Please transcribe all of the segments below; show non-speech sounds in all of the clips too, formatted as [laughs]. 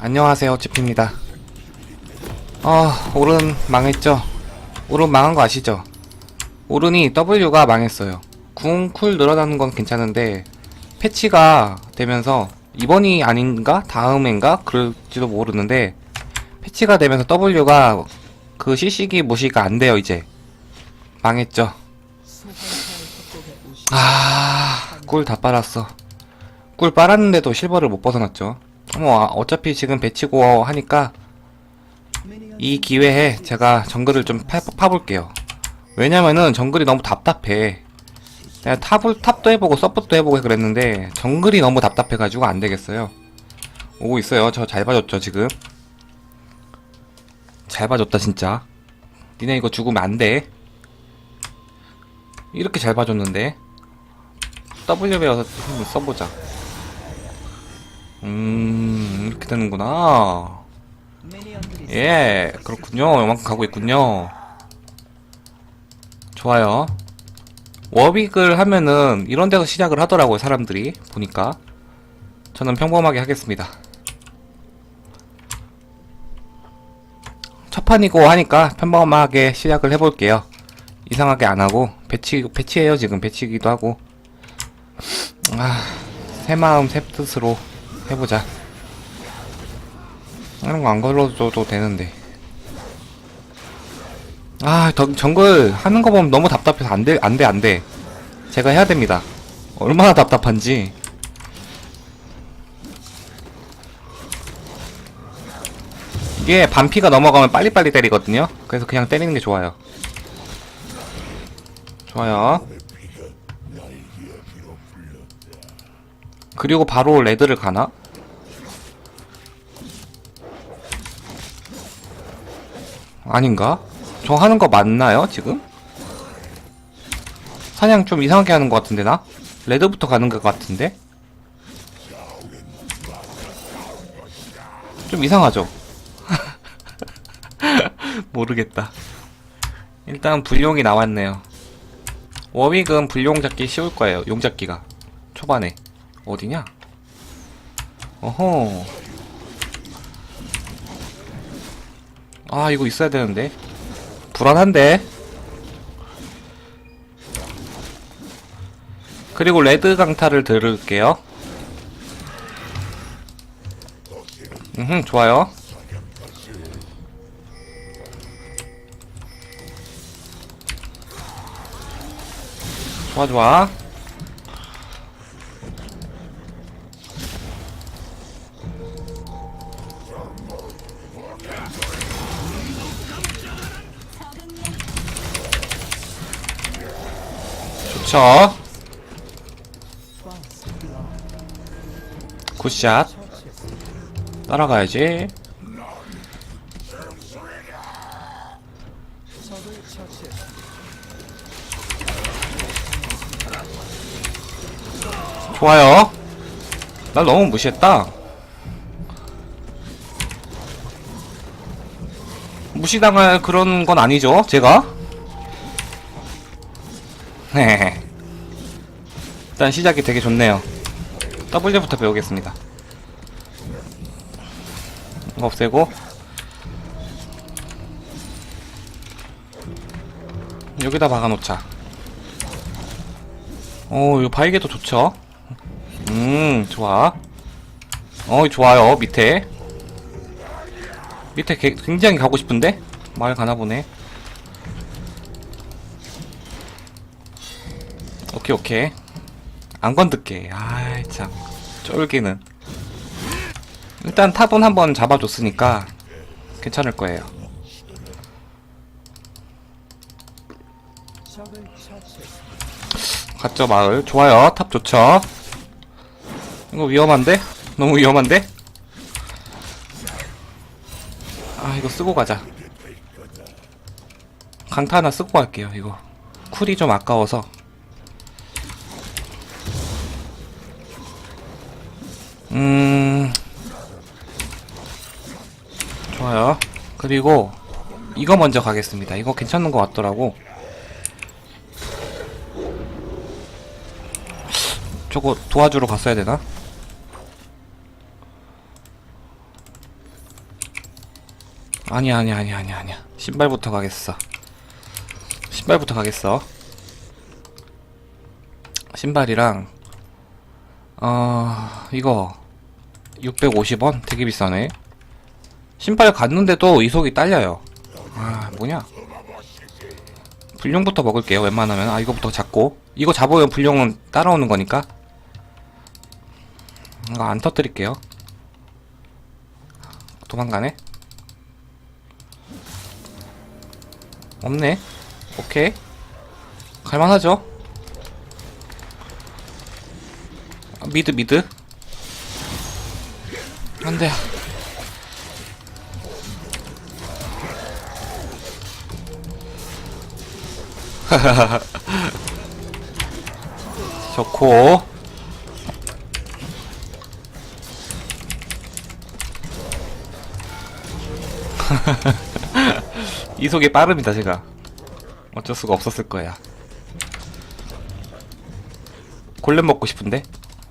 안녕하세요, 지피입니다. 아, 오른 망했죠? 오른 망한 거 아시죠? 오른이 W가 망했어요. 궁쿨 늘어나는 건 괜찮은데, 패치가 되면서, 이번이 아닌가? 다음엔가? 그럴지도 모르는데, 패치가 되면서 W가 그 CC기 무시가 안 돼요, 이제. 망했죠? 아, 꿀 다 빨았어. 꿀 빨았는데도 실버를 못 벗어났죠. 뭐, 어차피 지금 배치고 하니까, 이 기회에 제가 정글을 좀 파, 파볼게요. 왜냐면은 정글이 너무 답답해. 내가 탑을, 탑도 해보고 서폿도 해보고 그랬는데 정글이 너무 답답해가지고 안 되겠어요. 오고 있어요. 저 잘 봐줬죠, 지금. 잘 봐줬다, 진짜. 니네 이거 죽으면 안 돼. 이렇게 잘 봐줬는데. W 배워서 한번 써보자. 음, 이렇게 되는구나. 예, 그렇군요. 요만큼 가고 있군요. 좋아요. 워빅을 하면은 이런 데서 시작을 하더라고요, 사람들이. 보니까. 저는 평범하게 하겠습니다. 첫 판이고 하니까 평범하게 시작을 해볼게요. 이상하게 안 하고, 배치, 배치해요, 지금. 배치기도 하고. 아, 새 마음, 새 뜻으로 해보자. 이런 거 안 걸어줘도 되는데. 아, 정, 정글 하는 거 보면 너무 답답해서 안 돼, 안 돼, 안 돼. 제가 해야 됩니다. 얼마나 답답한지. 이게 반피가 넘어가면 빨리빨리 때리거든요. 그래서 그냥 때리는 게 좋아요. 좋아요. 그리고 바로 레드를 가나? 아닌가? 저 하는 거 맞나요, 지금? 사냥 좀 이상하게 하는 것 같은데, 나? 레드부터 가는 것 같은데? 좀 이상하죠? [laughs] 모르겠다. 일단 불용이 나왔네요. 워윅은 불용 잡기 쉬울 거예요, 용 잡기가. 초반에. 어디냐? 어허. 아, 이거 있어야 되는데. 불안한데. 그리고 레드 강타를 들을게요. 음, 좋아요. 좋아, 좋아. 좋죠. 굿샷. 따라가야지. 좋아요. 날 너무 무시했다. 무시당할 그런 건 아니죠, 제가? 네. 일단 시작이 되게 좋네요. W부터 배우겠습니다. 이거 없애고 여기다 박아놓자. 어, 이거 바이게도 좋죠? 음, 좋아. 어, 좋아요. 밑에. 밑에 개- 굉장히 가고 싶은데? 마을 가나 보네. 오케이, 오케이. 안 건들게. 아이, 참. 쫄기는. 일단 탑은 한번 잡아줬으니까 괜찮을 거예요. 갔죠, 마을. 좋아요. 탑 좋죠. 이거 위험한데? 너무 위험한데? 아, 이거 쓰고 가자. 강타 하나 쓰고 갈게요, 이거. 쿨이 좀 아까워서. 음. 좋아요. 그리고 이거 먼저 가겠습니다. 이거 괜찮은 것 같더라고. 저거 도와주러 갔어야 되나? 아니야 아니야 아니야 아니야 아니야. 신발부터 가겠어. 신발부터 가겠어. 신발이랑 어 이거 650원? 되게 비싸네. 신발 갔는데도 이속이 딸려요. 아 뭐냐? 불룡부터 먹을게요 웬만하면. 아 이거부터 잡고. 이거 잡으면 불룡은 따라오는 거니까. 이거 안 터뜨릴게요. 도망가네. 없네. 오케이. 갈만하죠? 아, 미드 미드 안돼 [laughs] 좋고. [laughs] 이속이 빠릅니다 제가. 어쩔 수가 없었을 거야. 골렘 먹고 싶은데?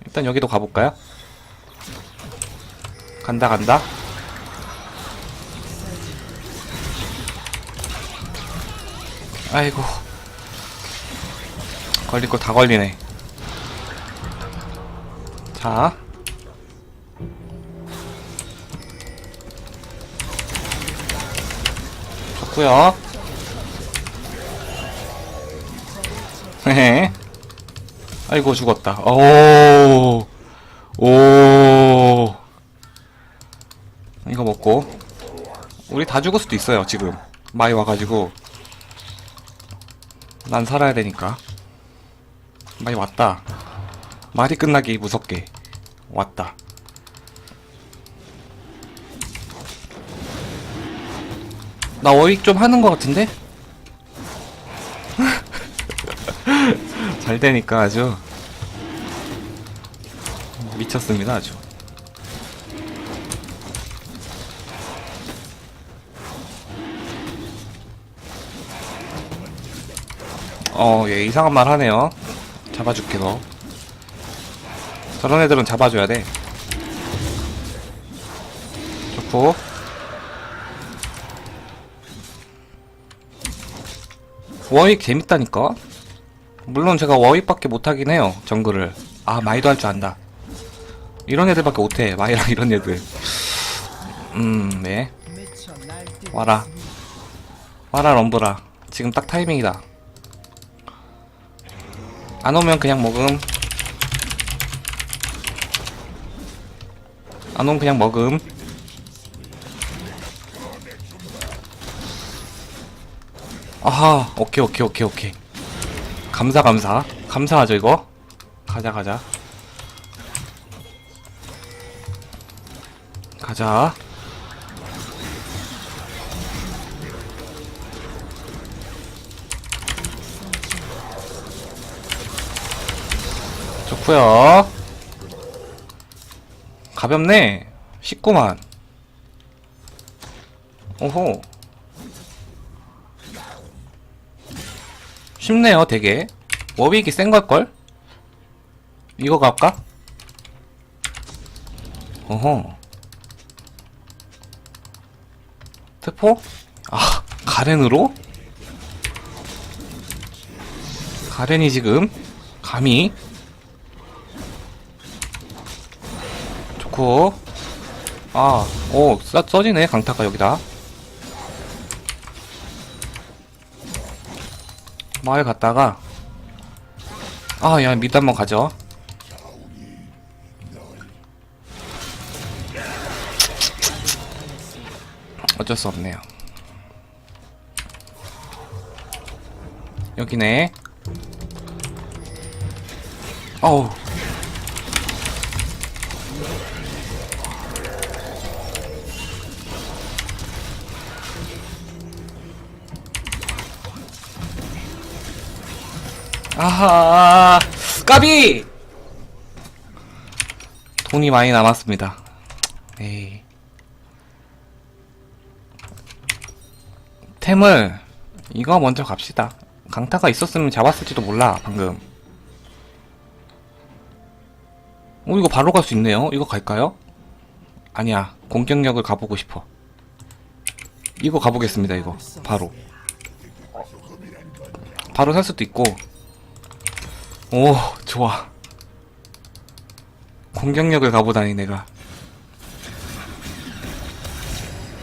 일단 여기도 가볼까요? 간다 간다. 아이고. 걸릴 거 다 걸리네. 자. 좋구요. 헤헤. 아이고 죽었다. 오. 오. 이거 먹고. 우리 다 죽을 수도 있어요 지금. 마이 와가지고. 난 살아야 되니까. 마이 왔다. 말이 끝나기 무섭게 왔다. 나 어익 좀 하는 것 같은데? [laughs] 잘 되니까 아주. 미쳤습니다 아주 어, 얘 이상한 말 하네요. 잡아줄게, 너. 저런 애들은 잡아줘야 돼. 좋고. 워익 재밌다니까? 물론 제가 워익밖에 못하긴 해요, 정글을. 아, 마이도 할 줄 안다. 이런 애들밖에 못해, 마이랑 [laughs] 이런 애들. 음, 네. 와라. 와라, 럼브라. 지금 딱 타이밍이다. 안 오면 그냥 먹음. 안 오면 그냥 먹음. 아하, 오케이, 오케이, 오케이, 오케이. 감사, 감사. 감사하죠, 이거? 가자, 가자. 가자. 좋구요. 가볍네. 쉽구만. 오호. 쉽네요, 되게. 워빅이 센 걸걸? 이거 갈까? 어허. 특포? 아, 가렌으로? 가렌이 지금, 감히, 좋고. 아, 오, 써, 써지네 강타가 여기다. 마을 갔다가. 아, 야, 미드 한번 가죠. 어쩔 수 없네요. 여기네. 어우 아하 까비 돈이 많이 남았습니다 에이 템을 이거 먼저 갑시다 강타가 있었으면 잡았을지도 몰라 방금 어, 이거 바로 갈 수 있네요. 이거 갈까요? 아니야. 공격력을 가보고 싶어. 이거 가보겠습니다, 이거. 바로. 바로 살 수도 있고. 오, 좋아. 공격력을 가보다니, 내가.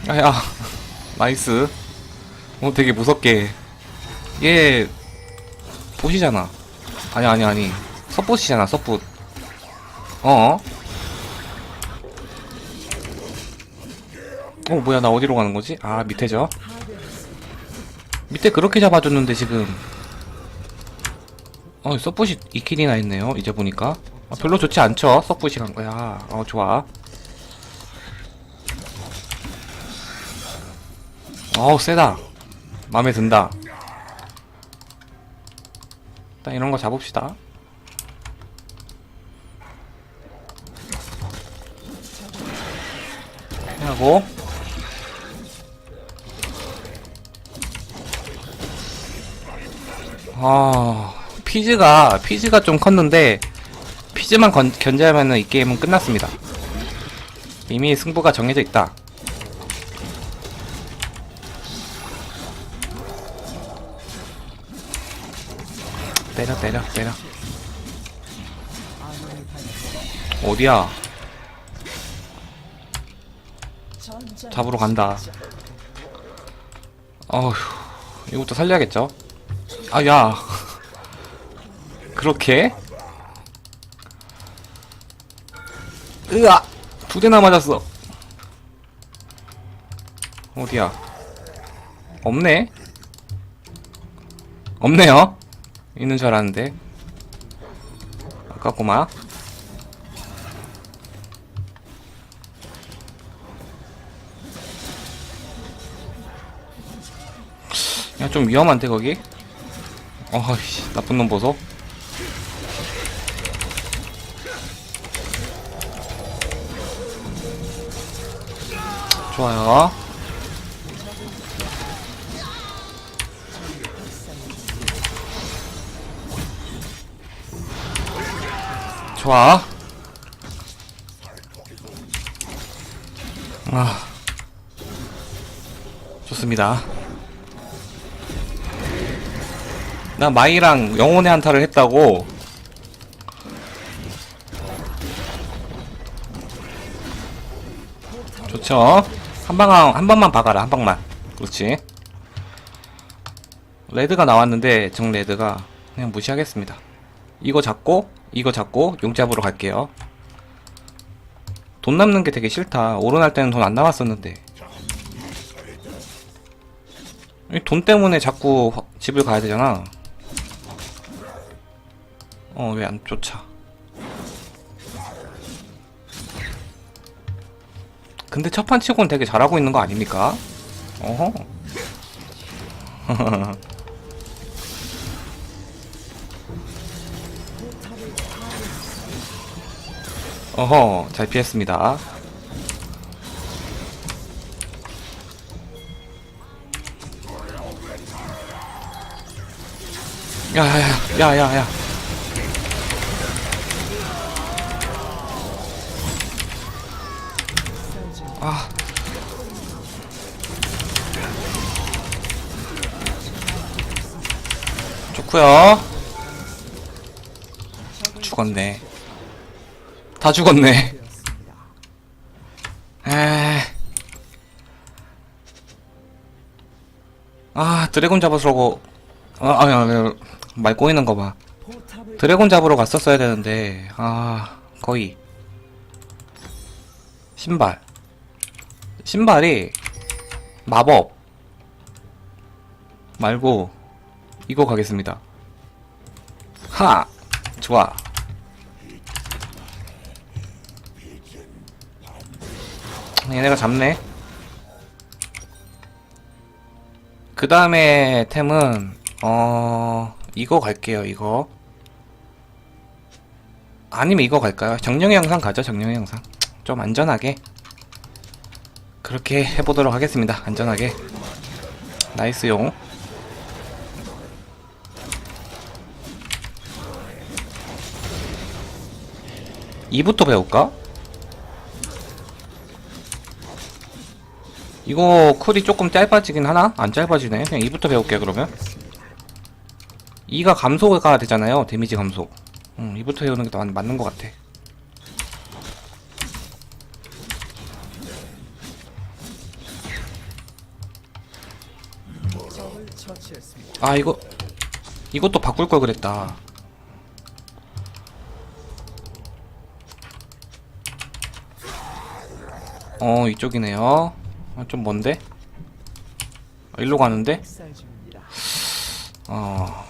아야, 나이스. 어, 되게 무섭게. 얘, 보시잖아. 아니, 아니, 아니. 서폿이잖아, 서폿. 어? 어, 뭐야, 나 어디로 가는 거지? 아, 밑에죠? 밑에 그렇게 잡아줬는데, 지금. 어, 서폿이 2킬이나 했네요, 이제 보니까. 아, 별로 좋지 않죠? 서폿이 간 거야. 어, 좋아. 어우, 세다. 마음에 든다. 일단 이런 거 잡읍시다. 하고 아 피즈가 피즈가 좀 컸는데 피즈만 건, 견제하면은 이 게임은 끝났습니다. 이미 승부가 정해져 있다. 때려 때려 때려. 어디야? 잡으러 간다. 어휴 이것도 살려야겠죠? 아야 그렇게. 으아. 두 대나 맞았어. 어디야? 없네. 없네요. 있는 줄 알았는데. 아깝구만. 야 좀 위험한데 거기? 어이씨 나쁜 놈 보소 좋아요. 좋아. 아. 좋습니다. 나 마이랑 영혼의 한타를 했다고. 좋죠 한 방한 한 방만 박아라 한 방만. 그렇지. 레드가 나왔는데 정 레드가 그냥 무시하겠습니다. 이거 잡고 이거 잡고 용 잡으로 갈게요. 돈 남는 게 되게 싫다. 오른할 때는 돈 안 남았었는데. 이돈 때문에 자꾸 화- 집을 가야 되잖아. 어 왜 안 쫓아 근데 첫판 치고는 되게 잘하고 있는 거 아닙니까? 어허. [laughs] 어허 잘 피했습니다. 야야야 야야야 아. 좋구요. 죽었네. 다 죽었네. 에. 아 드래곤 잡으려고. 아, 아니 아니 말 꼬이는 거 봐. 드래곤 잡으러 갔었어야 되는데 아 거의. 신발 신발이 마법 말고 이거 가겠습니다. 하! 좋아. 얘네가 잡네. 그 다음에 템은 어 이거 갈게요 이거. 아니면 이거 갈까요? 정령의 영상 가죠 정령의 영상. 좀 안전하게 그렇게 해보도록 하겠습니다 안전하게 나이스용 2부터 배울까? 이거 쿨이 조금 짧아지긴 하나? 안 짧아지네. 그냥 2부터 배울게 그러면. 2가 감소가 되잖아요. 데미지 감소. 음, 2부터 배우는 게더 맞는 것 같아. 아 이거 이것도 바꿀 걸 그랬다. 어 이쪽이네요. 아, 좀 먼데? 아, 일로 가는데? 어.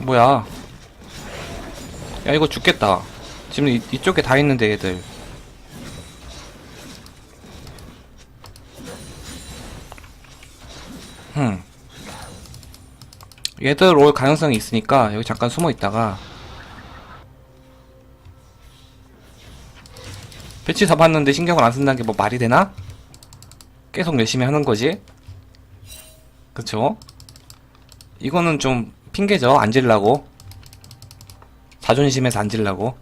뭐야? 야 이거 죽겠다. 지금 이, 이쪽에 다 있는데 얘들. 흠. 얘들 올 가능성이 있으니까 여기 잠깐 숨어 있다가 배치 잡았는데 신경을 안 쓴다는 게 뭐 말이 되나? 계속 열심히 하는 거지. 그쵸? 이거는 좀 핑계죠. 안 질라고. 자존심에서 안 질라고.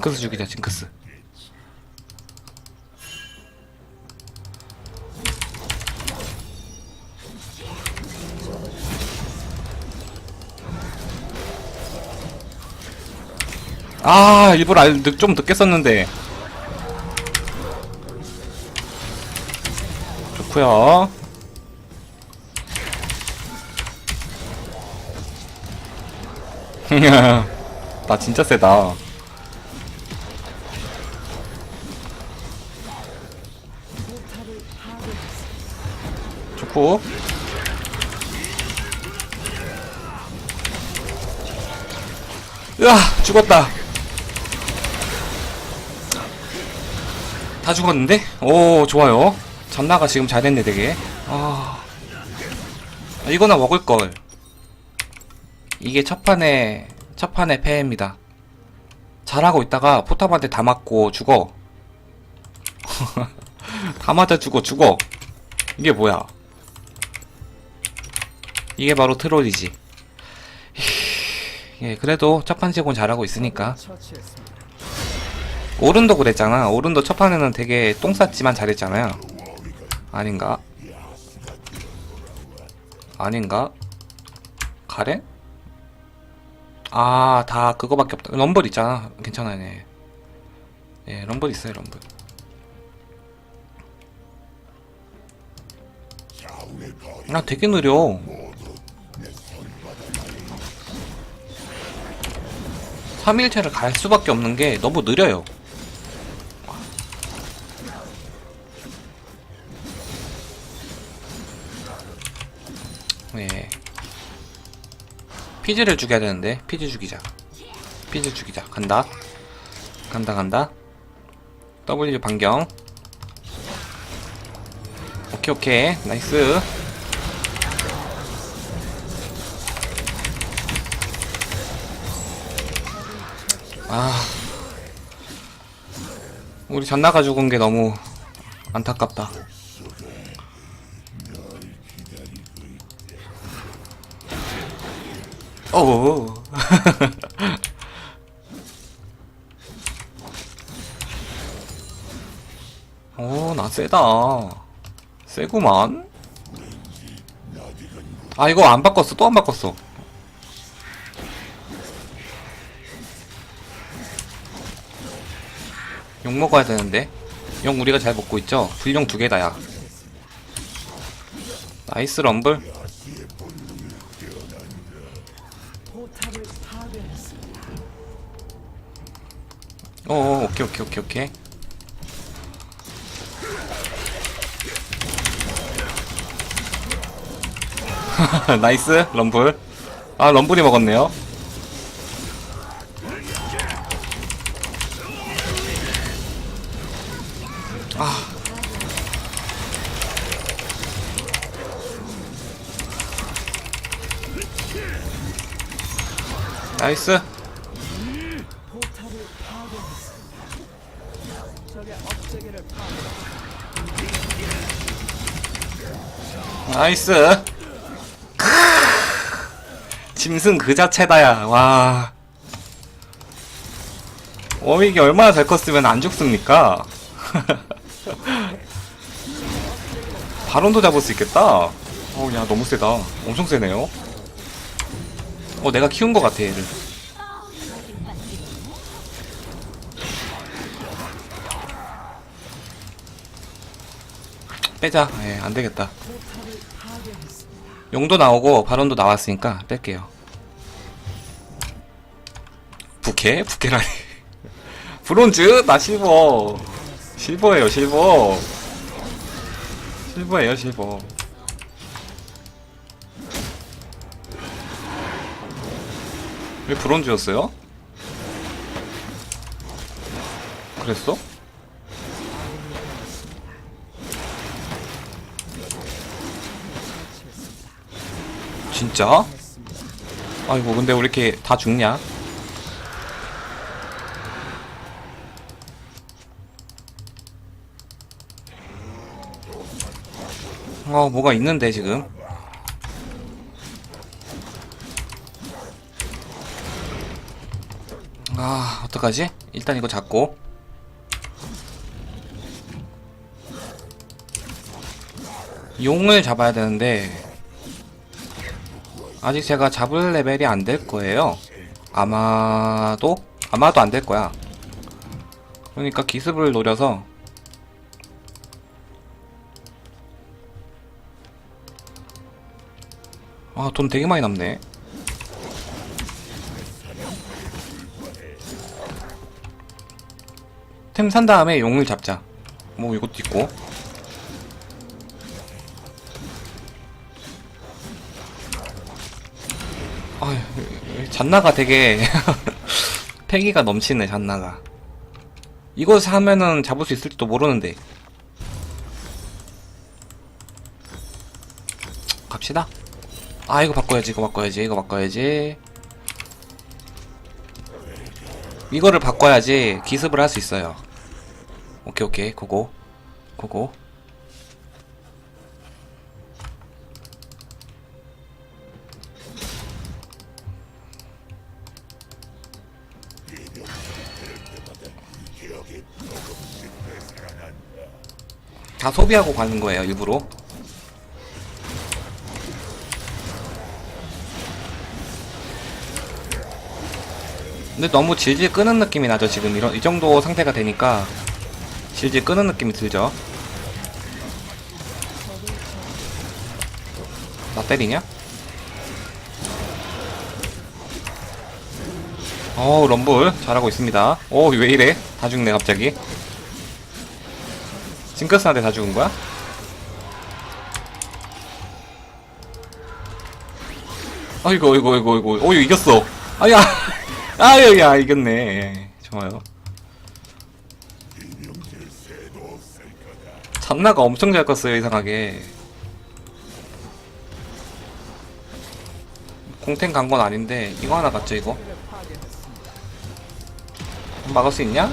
징크스 죽이자, 징크스. 아, 일부러 좀 늦게 썼는데. 좋구요. [laughs] 나 진짜 세다. 좋고. 으아, 죽었다. 다 죽었는데? 오, 좋아요. 전나가 지금 잘 됐네, 되게. 아. 아, 이거나 먹을걸. 이게 첫 판에, 첫 판에 패입니다. 잘하고 있다가 포탑한테 다 맞고 죽어. [laughs] 다 맞아 죽어, 죽어. 이게 뭐야. 이게 바로 트롤이지. 예, 그래도 첫판 치곤 잘하고 있으니까. 오른도 그랬잖아. 오른도 첫 판에는 되게 똥 쌌지만 잘했잖아요. 아닌가? 아닌가? 가렌? 아, 다 그거밖에 없다. 럼블 있잖아. 괜찮아요, 네. 예, 럼블 있어요, 럼블. 아, 되게 느려. 삼일체를갈 수밖에 없는 게 너무 느려요. 예. 피즈를 죽여야 되는데 피즈 죽이자. 피즈 죽이자. 간다. 간다 간다. W 반경. 오케이 오케이 나이스. 아. 우리 전나가 죽은 게 너무 안타깝다. 어. [laughs] 어, 나 세다. 세구만. 아, 이거 안 바꿨어. 또 안 바꿨어. 욕 먹어야 되는데. 욕 우리가 잘 먹고 있죠? 불용 두 개다, 야. 나이스 럼블. 어, 어, 오케이, 오케이, 오케이, 오케이. [laughs] 나이스, 럼블. 아, 럼블이 먹었네요. 아. 나이스. 나이스. 짐승 그 자체다야. 와. 어이게 얼마나 잘 컸으면 안 죽습니까? [laughs] 바론도 잡을 수 있겠다. 어우, 야, 너무 세다. 엄청 세네요. 어, 내가 키운 것 같아, 얘를. 빼자. 예, 안 되겠다. 용도 나오고 바론도 나왔으니까 뺄게요. 부캐? 부캐라니. [laughs] 브론즈? 나 실버. 실버예요, 실버. 실버예요, 실버. 왜 브론즈였어요? 그랬어? 진짜? 아이고 근데 왜 이렇게 다 죽냐? 어 뭐가 있는데 지금 아 어떡하지? 일단 이거 잡고 용을 잡아야 되는데 아직 제가 잡을 레벨이 안 될 거예요. 아마도 아마도 안 될 거야. 그러니까 기습을 노려서 아, 돈 되게 많이 남네. 템 산 다음에 용을 잡자. 뭐 이것도 있고. 아, 잔나가 되게 [laughs] 패기가 넘치네 잔나가. 이거 사면은 잡을 수 있을지도 모르는데. 갑시다. 아 이거 바꿔야지 이거 바꿔야지 이거 바꿔야지. 이거를 바꿔야지 기습을 할 수 있어요. 오케이 오케이 그거 그거. 다 소비하고 가는 거예요, 일부러. 근데 너무 질질 끄는 느낌이 나죠, 지금. 이런, 이 정도 상태가 되니까. 질질 끄는 느낌이 들죠. 나 때리냐? 어우, 럼블. 잘하고 있습니다. 오, 왜 이래? 다 죽네, 갑자기. 징크스한테 다 죽은 거야? 아이고 아이고 아이고 아이고 어이 이겼어 아야 [laughs] 아유 야 이겼네. 좋아요. 잔나가 엄청 잘 컸어요 이상하게. 공탱 간 건 아닌데 이거 하나 갔죠 이거? 막을 수 있냐?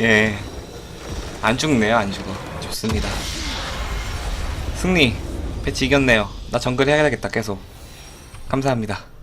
예. 안 죽네요, 안 죽어. 좋습니다. 승리. 배치 이겼네요. 나 정글 해야 되겠다, 계속. 감사합니다.